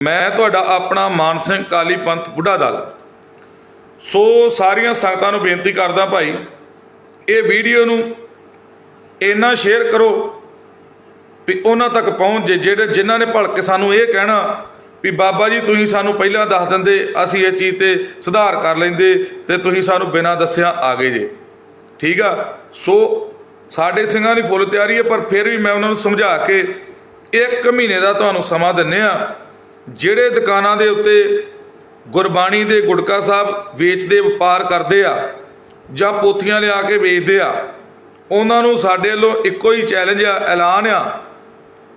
ਮੈਂ ਤੁਹਾਡਾ ਆਪਣਾ ਮਾਨ ਸਿੰਘ ਕਾਲੀ ਪੰਥ ਬੁੱਢਾ ਦਲ। ਸੋ ਸਾਰੀਆਂ ਸੰਗਤਾਂ ਨੂੰ ਬੇਨਤੀ ਕਰਦਾ ਭਾਈ, ਇਹ ਵੀਡੀਓ ਨੂੰ ਇੰਨਾ ਸ਼ੇਅਰ ਕਰੋ ਵੀ ਉਹਨਾਂ ਤੱਕ ਪਹੁੰਚ ਜੇ, ਜਿਹੜੇ ਜਿਨ੍ਹਾਂ ਨੇ ਭਲਕੇ ਸਾਨੂੰ ਇਹ ਕਹਿਣਾ ਵੀ ਬਾਬਾ ਜੀ ਤੁਸੀਂ ਸਾਨੂੰ ਪਹਿਲਾਂ ਦੱਸ ਦਿੰਦੇ, ਅਸੀਂ ਇਹ ਚੀਜ਼ ਤੇ ਸੁਧਾਰ ਕਰ ਲੈਂਦੇ ਤੇ ਤੁਸੀਂ ਸਾਨੂੰ ਬਿਨਾਂ ਦੱਸਿਆ ਆ ਗਏ ਜੇ। ਠੀਕ ਆ? ਸੋ ਸਾਡੇ ਸਿੰਘਾਂ ਦੀ ਫੁੱਲ ਤਿਆਰੀ ਹੈ, ਪਰ ਫਿਰ ਵੀ ਮੈਂ ਉਹਨਾਂ ਨੂੰ ਸਮਝਾ ਕੇ ਇੱਕ ਮਹੀਨੇ ਦਾ ਤੁਹਾਨੂੰ ਸਮਾਂ ਦਿੰਨੇ ਆ। ਜਿਹੜੇ ਦੁਕਾਨਾਂ ਦੇ ਉੱਤੇ ਗੁਰਬਾਣੀ ਦੇ ਗੁਟਕਾ ਸਾਹਿਬ ਵੇਚਦੇ, ਵਪਾਰ ਕਰਦੇ ਆ ਜਾਂ ਪੋਥੀਆਂ ਲਿਆ ਕੇ ਵੇਚਦੇ ਆ, ਉਹਨਾਂ ਨੂੰ ਸਾਡੇ ਵੱਲੋਂ ਇੱਕੋ ਹੀ ਚੈਲੰਜ ਆ, ਐਲਾਨ ਆ,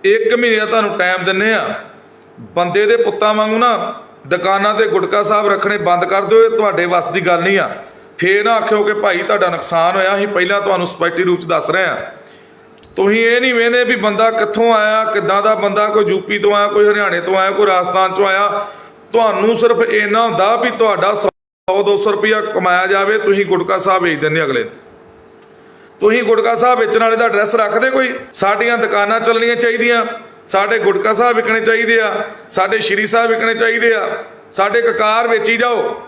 ਇੱਕ ਮਹੀਨੇ ਤੁਹਾਨੂੰ ਟਾਈਮ ਦਿੰਨੇ ਆ। ਬੰਦੇ ਦੇ ਪੁੱਤਾਂ ਵਾਂਗੂ ਨਾ ਦੁਕਾਨਾਂ ਤੇ ਗੁਟਕਾ ਸਾਹਿਬ ਰੱਖਣੇ ਬੰਦ ਕਰ ਦਿਓ, ਇਹ ਤੁਹਾਡੇ ਵੱਸ ਦੀ ਗੱਲ ਨਹੀਂ ਆ। ਫੇਰ ਨਾ ਆਖਿਓ ਕਿ ਭਾਈ ਤੁਹਾਡਾ ਨੁਕਸਾਨ ਹੋਇਆ, ਅਸੀਂ ਪਹਿਲਾਂ ਤੁਹਾਨੂੰ ਸਪਸ਼ਟੀ ਰੂਪ ਚ ਦੱਸ ਰਹੇ ਆ। ਤੁਸੀਂ ਇਹ ਨਹੀਂ ਵੇਂਦੇ ਵੀ ਬੰਦਾ ਕਿੱਥੋਂ ਆਇਆ, ਕਿੱਦਾਂ ਦਾ ਬੰਦਾ, ਕੋਈ ਯੂਪੀ ਤੋਂ ਆਇਆ, ਕੋਈ ਹਰਿਆਣੇ ਤੋਂ ਆਇਆ, ਕੋਈ ਰਾਜਸਥਾਨ 'ਚੋਂ ਆਇਆ। ਤੁਹਾਨੂੰ ਸਿਰਫ ਇੰਨਾ ਹੁੰਦਾ ਵੀ ਤੁਹਾਡਾ 100 200 ਰੁਪਇਆ ਕਮਾਇਆ ਜਾਵੇ, ਤੁਸੀਂ ਗੁਟਕਾ ਸਾਹਿਬ ਵੇਚ ਦਿੰਦੇ ਅਗਲੇ ਦਿਨ ਤੁਸੀਂ ਗੁਟਕਾ ਸਾਹਿਬ ਵੇਚਣ ਵਾਲੇ ਦਾ ਐਡਰੈਸ ਰੱਖਦੇ ਕੋਈ? ਸਾਡੀਆਂ ਦੁਕਾਨਾਂ ਚੱਲਣੀਆਂ ਚਾਹੀਦੀਆਂ, ਸਾਡੇ ਗੁਟਕਾ ਸਾਹਿਬ ਵਿਕਣੇ ਚਾਹੀਦੇ ਆ, ਸਾਡੇ ਸ਼੍ਰੀ ਸਾਹਿਬ ਵਿਕਣੇ ਚਾਹੀਦੇ ਆ, ਸਾਡੇ ਕਕਾਰ ਵੇਚੀ ਜਾਓ।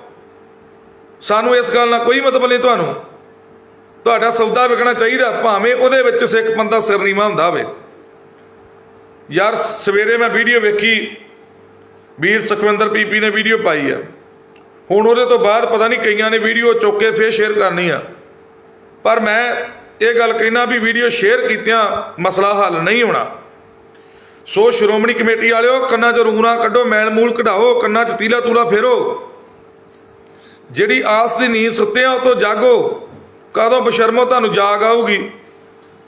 ਸਾਨੂੰ ਇਸ ਗੱਲ ਨਾਲ ਕੋਈ ਮਤਲਬ ਨਹੀਂ ਤੁਹਾਨੂੰ। ਤੁਹਾਡਾ ਸੌਦਾ ਵਿਕਣਾ ਚਾਹੀਦਾ, ਭਾਵੇਂ ਉਹਦੇ ਵਿੱਚ ਸਿੱਖ ਬੰਦਾ ਸਿਰ ਨੀਵਾਂ ਹੁੰਦਾ ਹੋਵੇ। ਯਾਰ, ਸਵੇਰੇ ਮੈਂ ਵੀਡੀਓ ਵੇਖੀ, ਵੀਰ ਸੁਖਵਿੰਦਰ ਪੀਪੀ ਨੇ ਵੀਡੀਓ ਪਾਈ ਆ। ਹੁਣ ਉਹਦੇ ਤੋਂ ਬਾਅਦ ਪਤਾ ਨਹੀਂ ਕਈਆਂ ਨੇ ਵੀਡੀਓ ਚੁੱਕ ਕੇ ਫੇਰ ਸ਼ੇਅਰ ਕਰਨੀ ਆ। ਪਰ ਮੈਂ ਇਹ ਗੱਲ ਕਹਿਣਾ ਵੀ ਵੀਡੀਓ ਸ਼ੇਅਰ ਕੀਤਿਆਂ ਮਸਲਾ ਹੱਲ ਨਹੀਂ ਹੋਣਾ। ਸੋ ਸ਼੍ਰੋਮਣੀ ਕਮੇਟੀ ਵਾਲਿਓ, ਕੰਨਾਂ 'ਚ ਰੂਣਾ ਕੱਢੋ ਮੈਲ ਮੂਲ ਕਢਾਓ, ਕੰਨਾਂ 'ਚ ਤੀਲਾ ਤੂਲਾ ਫੇਰੋ। ਜਿਹੜੀ ਆਸ ਦੀ ਨੀਂਦ ਸੁੱਤੇ ਆ ਉਹ ਤੋਂ ਜਾਗੋ ਕਦੋਂ ਬਸ਼ਰਮੋ ਤੁਹਾਨੂੰ ਜਾਗ ਆਊਗੀ?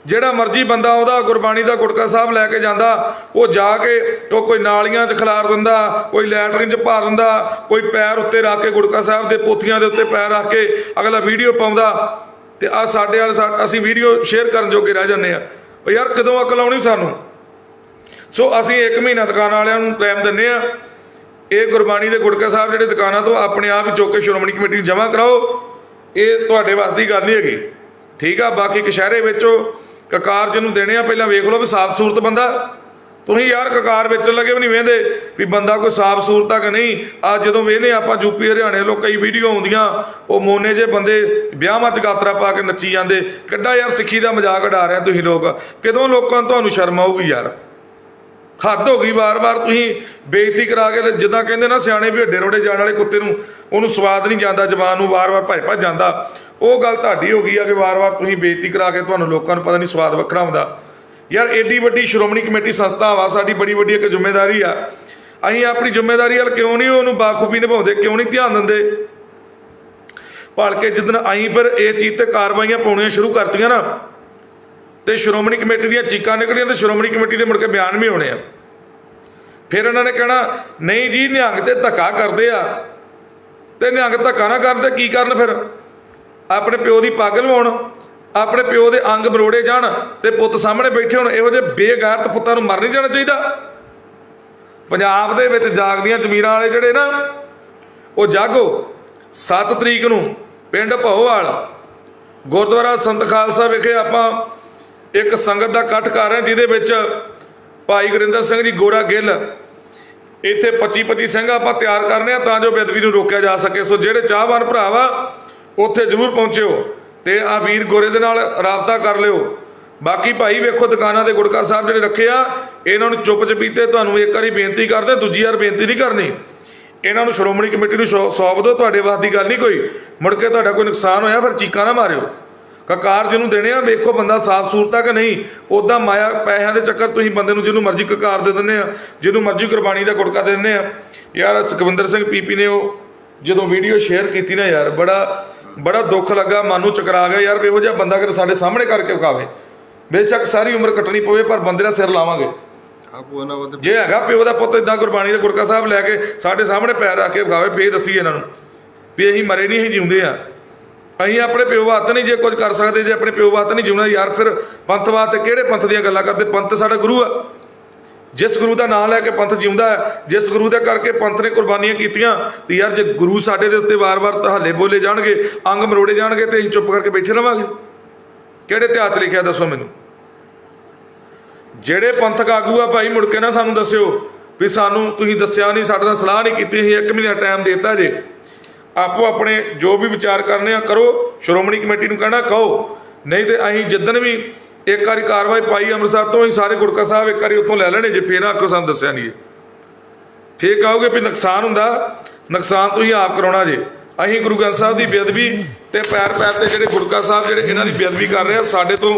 ਜਿਹੜਾ ਮਰਜ਼ੀ ਬੰਦਾ ਉਹਦਾ ਗੁਰਬਾਣੀ ਦਾ ਗੁਟਕਾ ਸਾਹਿਬ ਲੈ ਕੇ ਜਾਂਦਾ, ਉਹ ਜਾ ਕੇ ਉਹ ਕੋਈ ਨਾਲੀਆਂ 'ਚ ਖਿਲਾਰ ਦਿੰਦਾ, ਕੋਈ ਲੈਟਰਿਨ 'ਚ ਭਰ ਦਿੰਦਾ, ਕੋਈ ਪੈਰ ਉੱਤੇ ਰੱਖ ਕੇ ਗੁਟਕਾ ਸਾਹਿਬ ਦੇ ਪੋਥੀਆਂ ਦੇ ਉੱਤੇ ਪੈਰ ਰੱਖ ਕੇ ਅਗਲਾ ਵੀਡੀਓ ਪਾਉਂਦਾ। ਤੇ ਆ ਸਾਡੇ ਵਾਲ ਅਸੀਂ ਵੀਡੀਓ ਸ਼ੇਅਰ ਕਰਨ ਜੋਗੇ ਰਹਿ ਜਾਂਦੇ ਆ ਉਹ ਯਾਰ ਕਦੋਂ ਅਕਲ ਆਉਣੀ ਸਾਨੂੰ? ਸੋ ਅਸੀਂ 1 ਮਹੀਨਾ ਦੁਕਾਨ ਵਾਲਿਆਂ ਨੂੰ ਟਾਈਮ ਦਿੰਨੇ ਆ ਇਹ ਗੁਰਬਾਣੀ ਦੇ ਗੁਟਕਾ ਸਾਹਿਬ ਜਿਹੜੇ ਦੁਕਾਨਾਂ ਤੋਂ ਆਪਣੇ ਆਪ ਹੀ ਚੁੱਕ ਕੇ ਸ਼੍ਰੋਮਣੀ ਕਮੇਟੀ ਨੂੰ ਜਮ੍ਹਾਂ ਕਰਾਓ। ਇਹ ਤੁਹਾਡੇ ਵੱਸ ਦੀ ਗੱਲ ਨਹੀਂ ਹੈਗੀ। ਠੀਕ ਆ, ਬਾਕੀ ਕਸ਼ਹਿਰੇ ਵਿੱਚੋਂ ਕਕਾਰ ਜਿਹਨੂੰ ਦੇਣੇ ਆ, ਪਹਿਲਾਂ ਵੇਖ ਲਓ ਵੀ ਸਾਫ਼ ਸੂਰਤ ਬੰਦਾ। ਤੁਸੀਂ ਯਾਰ ਕਕਾਰ ਵੇਚਣ ਲੱਗੇ ਵੀ ਨਹੀਂ ਵੇਂਦੇ ਵੀ ਬੰਦਾ ਕੋਈ ਸਾਫ਼ ਸੂਰਤ ਆ ਕਿ ਨਹੀਂ। ਆ ਜਦੋਂ ਵੇਂਦੇ ਆਪਾਂ ਯੂਪੀ ਹਰਿਆਣੇ ਲੋਕ ਕਈ ਵੀਡੀਓ ਆਉਂਦੀਆਂ, ਉਹ ਮੋਨੇ ਜੇ ਬੰਦੇ ਵਿਆਹਾਂ 'ਚ ਗਾਤਰਾ ਪਾ ਕੇ ਨੱਚੀ ਜਾਂਦੇ। ਕਿੱਡਾ ਯਾਰ ਸਿੱਖੀ ਦਾ ਮਜ਼ਾਕ ਉਡਾ ਰਹੇ ਤੁਸੀਂ ਲੋਕ। ਕਿਦੋਂ ਲੋਕਾਂ ਤੁਹਾਨੂੰ ਸ਼ਰਮ ਆਊਗੀ ਯਾਰ? ਹੱਦ ਹੋ ਗਈ ਵਾਰ-ਵਾਰ ਤੁਸੀਂ ਬੇਇੱਜ਼ਤੀ ਕਰਾ ਕੇ ਤੇ ਜਿੱਦਾਂ ਕਹਿੰਦੇ ਨਾ ਸਿਆਣੇ ਵੀ ਢੇ ਰੋੜੇ ਜਾਣ ਵਾਲੇ ਕੁੱਤੇ ਨੂੰ, ਉਹਨੂੰ ਸਵਾਦ ਨਹੀਂ ਜਾਂਦਾ, ਜ਼ਬਾਨ ਨੂੰ ਵਾਰ-ਵਾਰ ਭੱਜ ਭੱਜ ਜਾਂਦਾ। ਉਹ ਗੱਲ ਤੁਹਾਡੀ ਹੋ ਗਈ ਆ ਕਿ ਵਾਰ-ਵਾਰ ਤੁਸੀਂ ਬੇਇੱਜ਼ਤੀ ਕਰਾ ਕੇ ਤੁਹਾਨੂੰ ਲੋਕਾਂ ਨੂੰ ਪਤਾ ਨਹੀਂ ਸਵਾਦ ਵੱਖਰਾ ਹੁੰਦਾ। ਯਾਰ, ਏਡੀ ਵੱਡੀ ਸ਼੍ਰੋਮਣੀ ਕਮੇਟੀ ਸੰਸਥਾ ਵਾ, ਸਾਡੀ ਬੜੀ ਵੱਡੀ ਇੱਕ ਜ਼ਿੰਮੇਵਾਰੀ ਆ। ਅਸੀਂ ਆਪਣੀ ਜ਼ਿੰਮੇਵਾਰੀ ਵੱਲ ਕਿਉਂ ਨਹੀਂ, ਉਹਨੂੰ ਬਾਖੂਬੀ ਨਿਭਾਉਂਦੇ, ਕਿਉਂ ਨਹੀਂ ਧਿਆਨ ਦਿੰਦੇ? ਭਲਕੇ ਜਿੱਦਣ ਅਸੀਂ ਫਿਰ ਇਹ ਚੀਜ਼ ਤੇ ਕਾਰਵਾਈਆਂ ਪਾਉਣੀਆਂ ਸ਼ੁਰੂ ਕਰਤੀਆਂ ਨਾ ਤੇ ਸ਼੍ਰੋਮਣੀ ਕਮੇਟੀ ਦੀਆਂ ਚੀਕਾਂ ਨਿਕਲੀਆਂ ਤੇ ਸ਼੍ਰੋਮਣੀ ਕਮੇਟੀ ਦੇ ਮੁੜ ਕੇ ਬਿਆਨ ਵੀ ਹੋਣੇ ਆ। ਫਿਰ ਉਹਨਾਂ ਨੇ ਕਹਿਣਾ, ਨਹੀਂ ਜੀ, ਨਿਹੰਗ ਤੇ ਧੱਕਾ ਕਰਦੇ ਆ। ਤੇ ਨਿਹੰਗ ਧੱਕਾ ਨਾ ਕਰਦੇ, ਕੀ ਕਰਨ ਫਿਰ? ਆਪਣੇ ਪਿਓ ਦੀ ਪੱਗ ਲਵਾਉਣ ਆਪਣੇ ਪਿਓ ਦੇ ਅੰਗ ਮਰੋੜੇ ਜਾਣ ਤੇ ਪੁੱਤ ਸਾਹਮਣੇ ਬੈਠੇ ਹੋਣ, ਇਹੋ ਜਿਹੇ ਬੇਗੈਰਤ ਪੁੱਤਾਂ ਨੂੰ ਮਰ ਨਹੀਂ ਜਾਣਾ ਚਾਹੀਦਾ। ਪੰਜਾਬ ਦੇ ਵਿੱਚ ਜਾਗਦੀਆਂ ਜ਼ਮੀਰਾਂ ਵਾਲੇ ਜਿਹੜੇ ਨਾ, ਉਹ ਜਾਗੋ। 7 ਤਰੀਕ ਨੂੰ ਪਿੰਡ ਭੋਵਾਲ, ਗੁਰਦੁਆਰਾ ਸੰਤ ਖਾਲਸਾ ਵਿਖੇ ਆਪਾਂ ਇੱਕ ਸੰਗਤ ਦਾ ਇਕੱਠ ਕਰ ਰਹੇ ਜਿਹਦੇ ਵਿੱਚ ਭਾਈ ਗੁਰਿੰਦਰ ਸਿੰਘ ਜੀ ਗੋਰਾ ਗਿੱਲ, ਇੱਥੇ 25 25 ਸਿੰਘ ਆਪਾਂ ਤਿਆਰ ਕਰਨੇ ਆ ਤਾਂ ਜੋ ਬੇਦਬੀ ਨੂੰ ਰੋਕਿਆ ਜਾ ਸਕੇ। ਸੋ ਜਿਹੜੇ ਚਾਹਵਾਨ ਭਰਾ ਵਾ ਉੱਥੇ ਜ਼ਰੂਰ ਪਹੁੰਚਿਓ ਤੇ ਆ ਵੀਰ ਗੋਰੇ ਦੇ ਨਾਲ ਰਾਬਤਾ ਕਰ ਲਿਓ। ਬਾਕੀ ਭਾਈ ਵੇਖੋ ਦੁਕਾਨਾਂ ਦੇ ਗੁੜਕਾ ਸਾਹਿਬ ਜਿਹੜੇ ਰੱਖੇ ਆ, ਇਹਨਾਂ ਨੂੰ ਚੁੱਪ ਚਪੀਤੇ ਤੁਹਾਨੂੰ ਇੱਕ ਵਾਰੀ ਬੇਨਤੀ ਕਰਦੇ, ਦੂਜੀ ਵਾਰ ਬੇਨਤੀ ਨਹੀਂ ਕਰਨੀ। ਇਹਨਾਂ ਨੂੰ ਸ਼੍ਰੋਮਣੀ ਕਮੇਟੀ ਨੂੰ ਸੌ- ਸੌਂਪ ਦਿਓ, ਤੁਹਾਡੇ ਵਾਸਤੇ ਦੀ ਗੱਲ ਨਹੀਂ ਕੋਈ। ਮੁੜ ਕੇ ਤੁਹਾਡਾ ਕੋਈ ਨੁਕਸਾਨ ਹੋਇਆ ਫਿਰ ਚੀਕਾਂ ਨਾ ਮਾਰਿਓ। ਕਕਾਰ ਜਿਹਨੂੰ ਦੇਣੇ ਆ ਵੇਖੋ ਬੰਦਾ ਸਾਫ਼ ਸੂਰਤ ਕਿ ਨਹੀਂ। ਉਦਾਂ ਮਾਇਆ ਪੈਸਿਆਂ ਦੇ ਚੱਕਰ ਤੁਸੀਂ ਬੰਦੇ ਨੂੰ ਜਿਹਨੂੰ ਮਰਜ਼ੀ ਕਕਾਰ ਦੇ ਦਿੰਦੇ ਆ ਜਿਹਨੂੰ ਮਰਜ਼ੀ ਕੁਰਬਾਨੀ ਦਾ ਗੁਟਕਾ ਦੇ ਦਿੰਦੇ ਆ। ਯਾਰ ਸੁਖਵਿੰਦਰ ਸਿੰਘ ਪੀਪੀ ਨੇ ਉਹ ਜਦੋਂ ਵੀਡੀਓ ਸ਼ੇਅਰ ਕੀਤੀ ਨਾ ਯਾਰ ਬੜਾ ਬੜਾ ਦੁੱਖ ਲੱਗਾ ਮਨ ਨੂੰ ਚਕਰਾ ਗਿਆ ਯਾਰ ਇਹੋ ਜਿਹਾ ਬੰਦਾ ਕਿ ਸਾਡੇ ਸਾਹਮਣੇ ਕਰਕੇ ਵਿਖਾਵੇ ਬੇਸ਼ੱਕ ਸਾਰੀ ਉਮਰ ਕੱਟਣੀ ਪਵੇ ਪਰ ਬੰਦੇ ਦਾ ਸਿਰ ਲਾਵਾਂਗੇ। ਜੇ ਹੈਗਾ ਪਿਓ ਦਾ ਪੁੱਤ ਇਦਾਂ ਗੁਰਬਾਣੀ ਦਾ ਗੁਰਕਾ ਸਾਹਿਬ ਲੈ ਕੇ ਸਾਡੇ ਸਾਹਮਣੇ ਪੈਰ ਰੱਖ ਕੇ ਵਿਖਾਵੇ ਫੇਰ ਦੱਸੀ ਇਹਨਾਂ ਨੂੰ ਵੀ ਅਸੀਂ ਮਰੇ ਨਹੀਂ ਅਸੀਂ ਜਿਉਂਦੇ ਆ ਅਸੀਂ ਆਪਣੇ ਪਿਓ ਵਾਸਤੇ ਨਹੀਂ ਜੇ ਕੁਝ ਕਰ ਸਕਦੇ, ਜੇ ਆਪਣੇ ਪਿਓ ਵਾਸਤੇ ਨਹੀਂ ਜਿਉਣਾ ਯਾਰ, ਫਿਰ ਪੰਥ ਵਾਸਤੇ ਕਿਹੜੇ ਪੰਥ ਦੀਆਂ ਗੱਲਾਂ ਕਰਦੇ? ਪੰਥ ਸਾਡਾ ਗੁਰੂ ਆ। ਜਿਸ ਗੁਰੂ ਦਾ ਨਾਮ ਲੈ ਕੇ ਪੰਥ ਜਿਉਂਦਾ ਹੈ, ਜਿਸ ਗੁਰੂ ਦੇ ਕਰਕੇ ਪੰਥ ਨੇ ਕੁਰਬਾਨੀਆਂ ਕੀਤੀਆਂ, ਤੇ ਯਾਰ ਜੇ ਗੁਰੂ ਸਾਡੇ ਦੇ ਉੱਤੇ ਵਾਰ-ਵਾਰ ਤਹੱਲੇ ਬੋਲੇ ਜਾਣਗੇ, ਅੰਗ ਮਰੋੜੇ ਜਾਣਗੇ, ਤੇ ਅਸੀਂ ਚੁੱਪ ਕਰਕੇ ਬੈਠੇ ਰਵਾਂਗੇ। ਕਿਹੜੇ ਇਤਿਹਾਸ 'ਚ ਲਿਖਿਆ ਦੱਸੋ ਮੈਨੂੰ? ਜਿਹੜੇ ਪੰਥਕ ਆਗੂ ਆ ਭਾਈ, ਮੁੜ ਕੇ ਨਾ ਸਾਨੂੰ ਦੱਸਿਓ ਵੀ ਸਾਨੂੰ ਤੁਸੀਂ ਦੱਸਿਆ ਨਹੀਂ, ਸਾਡੇ ਨਾਲ ਸਲਾਹ ਨਹੀਂ ਕੀਤੀ, ਅਸੀਂ ਇੱਕ ਮਹੀਨਾ ਟਾਈਮ ਦਿੱਤਾ ਜੇ। ਆਪੋ ਆਪਣੇ ਜੋ ਵੀ ਵਿਚਾਰ ਕਰਨੇ ਆ ਕਰੋ, ਸ਼੍ਰੋਮਣੀ ਕਮੇਟੀ ਨੂੰ ਕਹਿਣਾ ਕਹੋ ਨਹੀਂ ਤੇ ਅਸੀਂ ਜਿੱਦਣ ਵੀ ਇੱਕ ਵਾਰੀ ਕਾਰਵਾਈ ਪਾਈ, ਅੰਮ੍ਰਿਤਸਰ ਤੋਂ ਹੀ ਸਾਰੇ ਗੁਰਕਾ ਸਾਹਿਬ ਇੱਕ ਵਾਰੀ ਉੱਥੋਂ ਲੈ ਲੈਣੇ ਜੇ, ਫੇਰ ਆਖੋ ਸਾਨੂੰ ਦੱਸਿਆ ਨਹੀਂ ਫੇਰ ਕਹੋਗੇ ਵੀ ਨੁਕਸਾਨ ਹੁੰਦਾ, ਨੁਕਸਾਨ ਤੁਸੀਂ ਆਪ ਕਰਾਉਣਾ ਜੇ। ਅਸੀਂ ਗੁਰੂ ਗ੍ਰੰਥ ਸਾਹਿਬ ਦੀ ਬੇਅਦਬੀ ਤੇ ਪੈਰ ਪੈਰ ਤੇ ਜਿਹੜੇ ਗੁਰਕਾ ਸਾਹਿਬ ਜਿਹੜੇ ਇਹਨਾਂ ਦੀ ਬੇਅਦਬੀ ਕਰ ਰਹੇ ਆ, ਸਾਡੇ ਤੋਂ